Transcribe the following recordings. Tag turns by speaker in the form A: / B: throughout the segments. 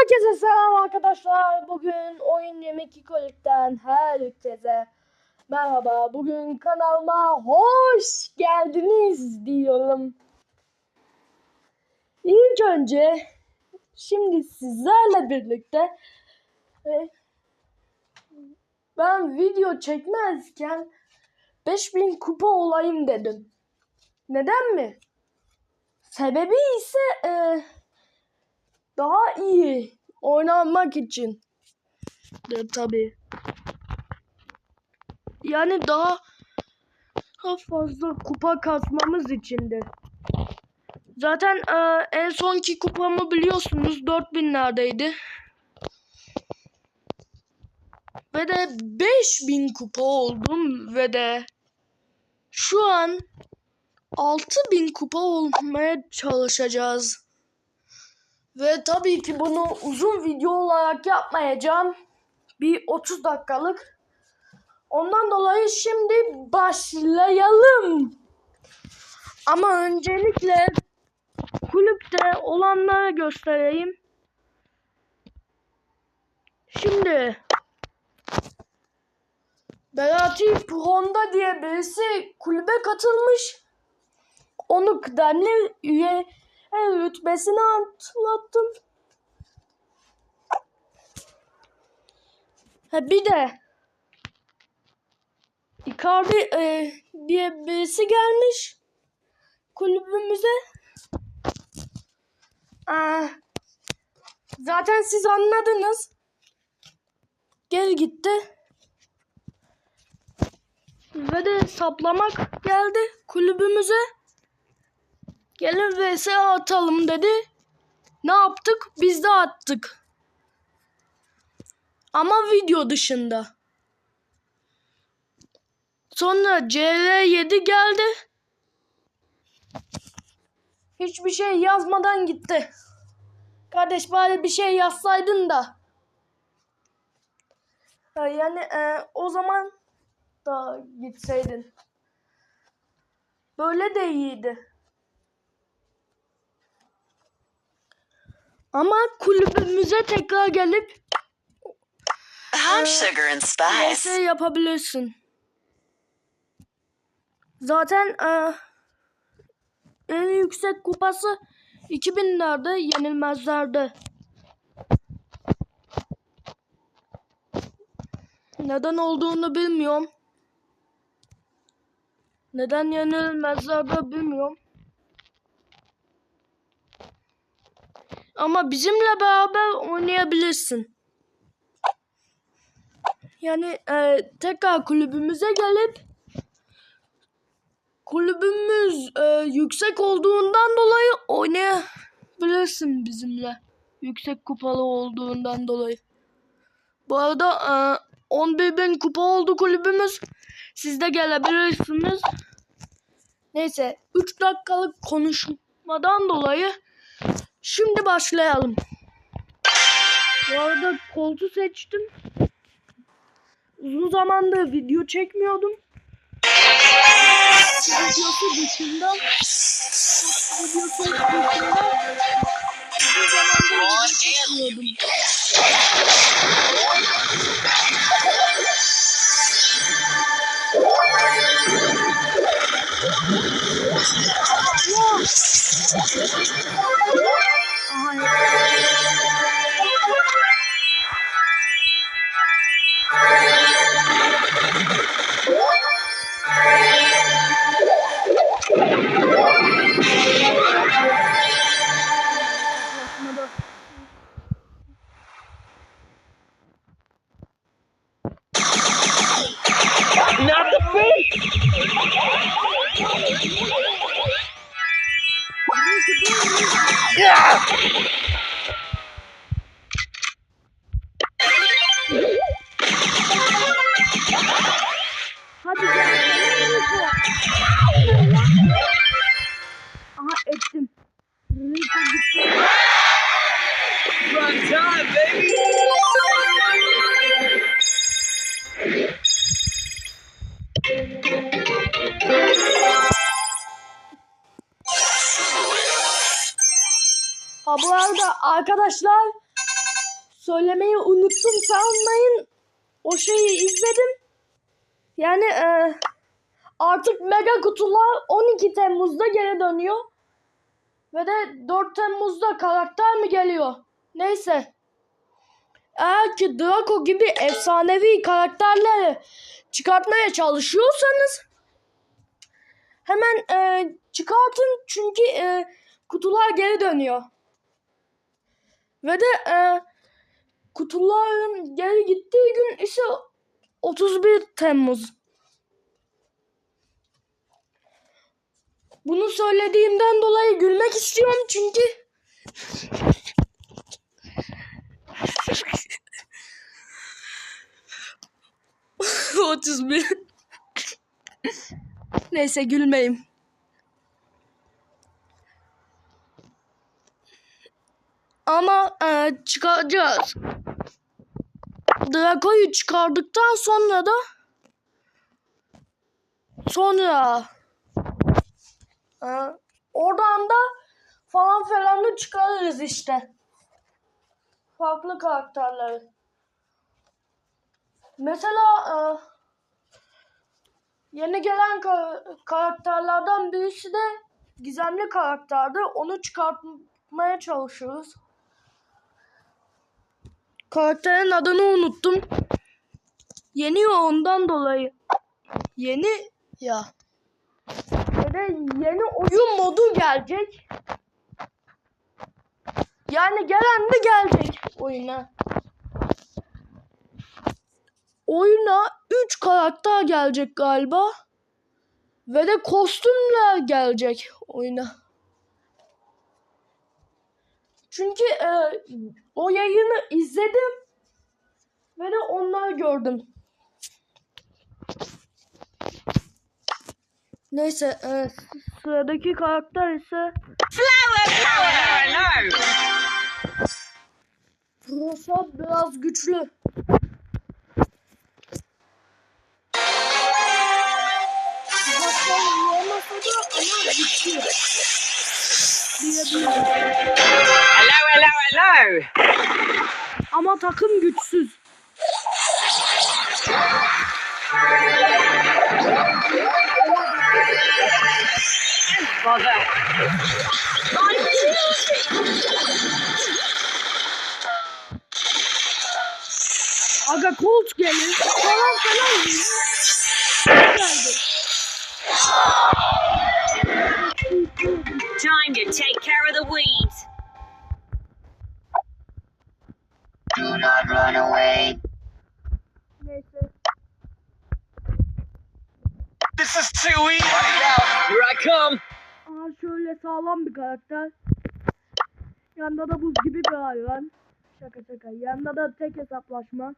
A: Herkese selam arkadaşlar. Bugün Oyun Yemek İkolik'ten herkese merhaba. Bugün kanalıma hoş geldiniz diyorum. İlk önce şimdi sizlerle birlikte e, ben video çekmezken 5000 kupa olayım dedim. Neden mi? Sebebi ise e, daha iyi oynanmak için de tabii. Yani daha, daha fazla kupa kasmamız içindir. Zaten e, en sonki kupamı biliyorsunuz 4000'lerdeydi. Ve de 5000 kupa oldum ve de şu an 6000 kupa olmaya çalışacağız. Ve tabii ki bunu uzun video olarak yapmayacağım. Bir 30 dakikalık. Ondan dolayı şimdi başlayalım. Ama öncelikle kulüpte olanları göstereyim. Şimdi Belati Honda diye birisi kulübe katılmış. Onu kıdemli üye rütbesini atlattım. Ha bir de Icardi e, diye birisi gelmiş kulübümüze. Aa, zaten siz anladınız. Gel gitti. Ve de saplamak geldi kulübümüze. Gelin vs atalım dedi. Ne yaptık? Biz de attık. Ama video dışında. Sonra CR7 geldi. Hiçbir şey yazmadan gitti. Kardeş bari bir şey yazsaydın da. Ya Yani e, o zaman da gitseydin. Böyle de iyiydi. Ama kulübümüze tekrar gelip
B: Hot
A: Ee,
B: sugar and spice.
A: yapabilirsin. Zaten e, en yüksek kupası 2000'lerde yenilmezlerde. Neden olduğunu bilmiyorum. Neden yenilmezlerde bilmiyorum. Ama bizimle beraber oynayabilirsin. Yani e, tekrar kulübümüze gelip kulübümüz e, yüksek olduğundan dolayı oynayabilirsin bizimle. Yüksek kupalı olduğundan dolayı. Bu arada e, 11 bin kupa oldu kulübümüz. Siz de gelebilirsiniz. Neyse 3 dakikalık konuşmadan dolayı şimdi başlayalım. Bu arada koltuğu seçtim. Uzun zamandır video çekmiyordum. Videosu dışında videosu dışında uzun zamandır video çekmiyordum. Ha bu arada arkadaşlar söylemeyi unuttum sanmayın. O şeyi izledim. Yani e, artık mega kutular 12 Temmuz'da geri dönüyor. Ve de 4 Temmuz'da karakter mi geliyor? Neyse. Eğer ki Draco gibi efsanevi karakterleri çıkartmaya çalışıyorsanız hemen e, çıkartın çünkü e, kutular geri dönüyor. Ve de e, kutuların geri gittiği gün ise 31 Temmuz. Bunu söylediğimden dolayı gülmek istiyorum çünkü Otuz bir. Neyse gülmeyeyim. Ama e, çıkaracağız. Draco'yu çıkardıktan sonra da sonra e, oradan da falan filanı çıkarırız işte. Farklı karakterleri. Mesela e, yeni gelen ka- karakterlerden birisi de gizemli karakterdi. Onu çıkartmaya çalışıyoruz. Karakterin adını unuttum. Yeni ya ondan dolayı. Yeni ya. Ve yeni oyun modu gelecek. Yani gelen de gelecek oyuna. Oyuna 3 karakter gelecek galiba. Ve de kostümler gelecek oyuna. Çünkü e, o yayını izledim ve de onları gördüm. Neyse e, sıradaki karakter ise
C: Hello.
A: Frosa biraz güçlü.
C: Hello.
A: Ama takım güçsüz.
C: Bother.
A: Aga Colt gelir. Falan falan. Geldi.
B: Time to take care of the weeds.
D: Do not run away.
A: Neyse.
C: This is too easy. Here I come.
A: Aha şöyle sağlam bir karakter. Yanında da buz gibi bir hayvan. Şaka şaka. Yanında da tek hesaplaşma.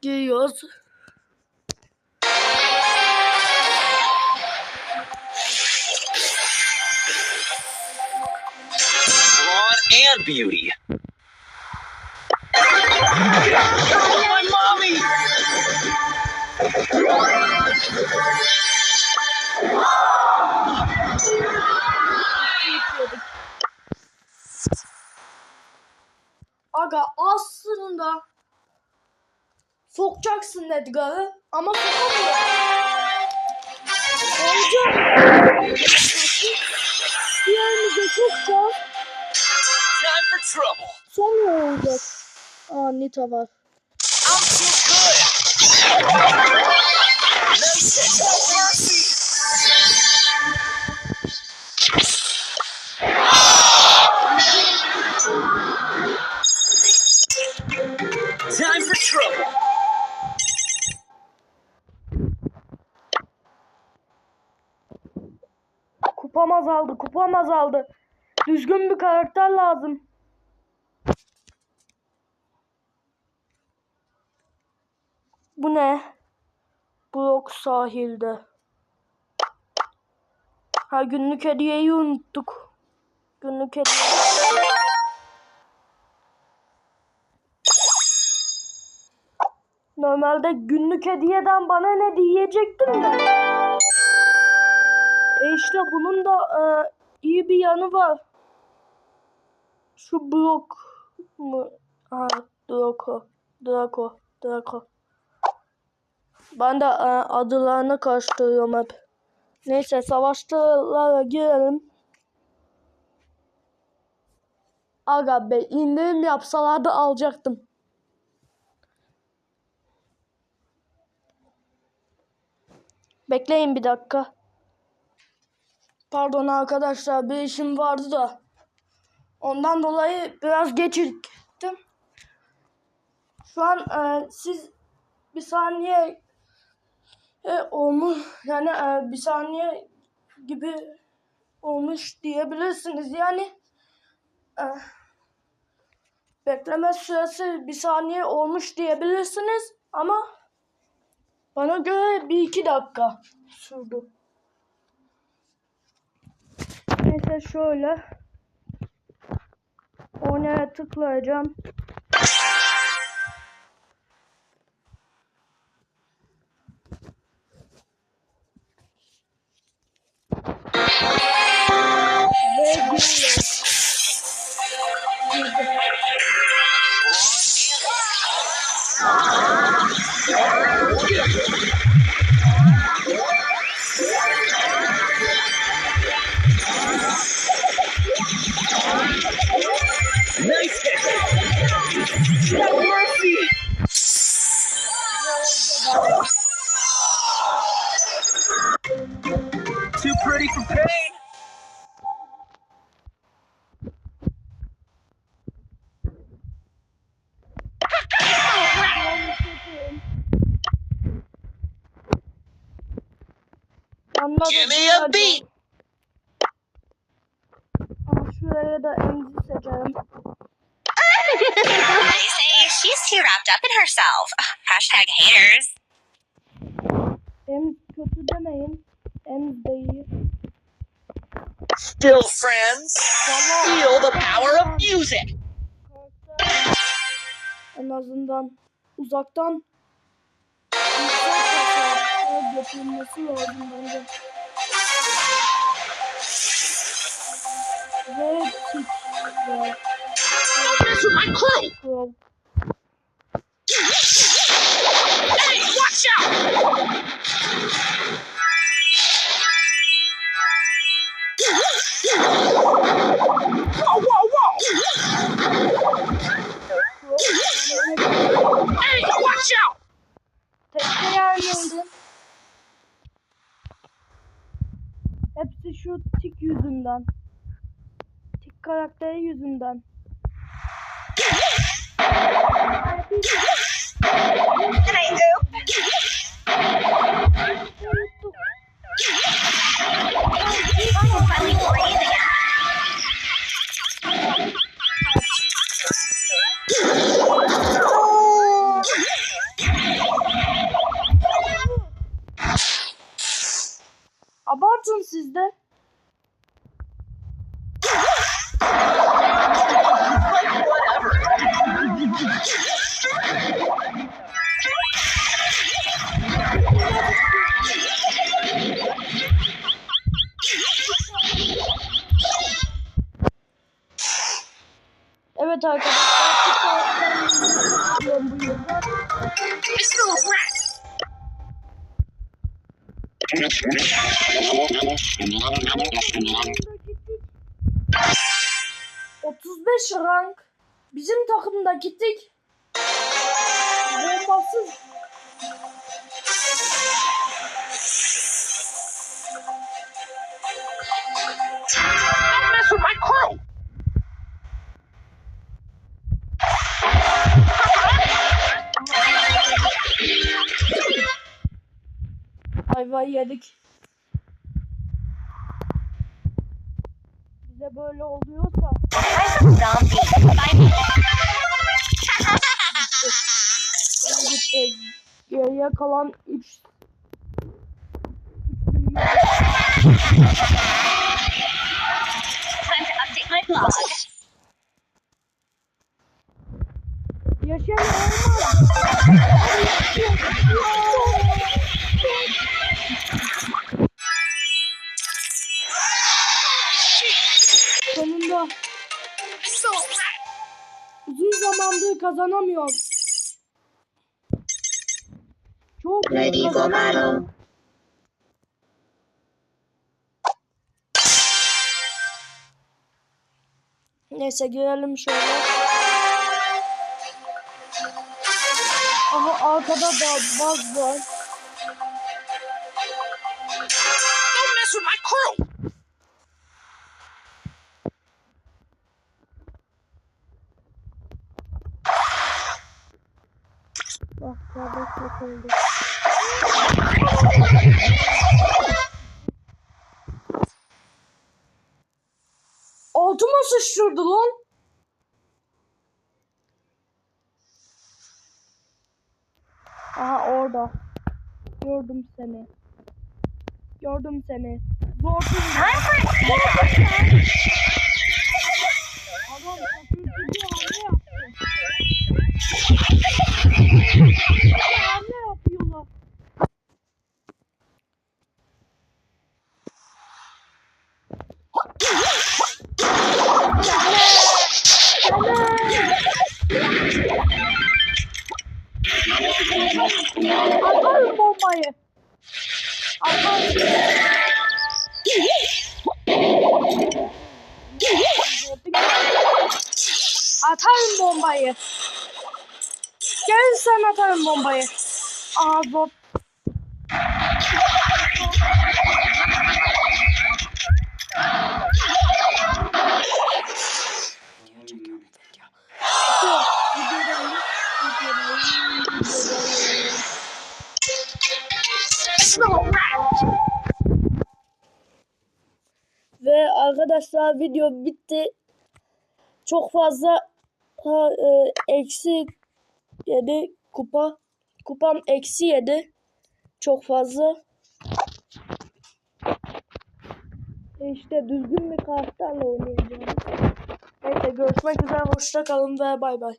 A: Giriyoruz.
C: And beauty. My mommy.
A: Aga aslında sokacaksın Edgar'ı ama sokamıyor. Olacak.
C: Time for trouble.
A: Sonra olacak. Aa Nita var.
C: I'm too good. No sense, no mercy. Time for trouble.
A: Kupam azaldı, kupam azaldı. Düzgün bir karakter lazım. Bu ne? Blok sahilde. Ha günlük hediyeyi unuttuk. Günlük hediye. Normalde günlük hediyeden bana ne diyecektim de. E işte bunun da e, iyi bir yanı var. Şu blok mu? Ha, Draco. Draco. Draco. Ben de e, adlarını karıştırıyorum hep. Neyse savaşlara girelim. Aga be indirim yapsalardı alacaktım. Bekleyin bir dakika. Pardon arkadaşlar bir işim vardı da. Ondan dolayı biraz geciktim. Şu an e, siz bir saniye e, olmuş yani e, bir saniye gibi olmuş diyebilirsiniz. Yani e, bekleme süresi bir saniye olmuş diyebilirsiniz ama bana göre bir iki dakika sürdü. Neyse şöyle oynaya tıklayacağım. Ve giriyorum. Yanına
C: Give
A: da
C: me a
A: bir
C: beat.
A: Aa, şuraya da emzi seçelim.
B: They say she's too wrapped up in herself. Hashtag haters.
A: Emz kötü demeyin. Emz de iyi.
C: Still friends. Feel the power of music.
A: En azından uzaktan yüksek hasar götürülmesi lazım bence. Ve tik ve
C: Mess with my crew.
A: Crow.
C: Hey, watch out. Whoa, whoa, whoa. Hey, watch out.
A: Tekne yerliydi. Hepsi şu tik yüzünden. Tik karakteri yüzünden.
B: Can I oop?
A: Rank. Bizim takımda gittik. Bombasız.
C: Don't mess with my crew.
A: Ayva yedik. Bize böyle oluyorsa. Geriye kalan 3
B: Time
A: zamandır kazanamıyorum. Çok
D: Ready for battle.
A: Neyse girelim şöyle. Aha arkada da baz var.
C: Don't mess with my crew.
A: Oldu. Altıma sıçtırdı lan. Aha orada. Gördüm seni. Gördüm seni. Zordun ya. Adam şaşırtıcı hamle yaptı. Bombayı. Aa. Videodayım. Ve arkadaşlar video bitti. Çok fazla ha, e, eksi yedi kupa. Kupam eksi yedi. Çok fazla. E İşte düzgün bir karakterle oynayacağım. Neyse görüşmek üzere. Hoşça kalın ve bay bay.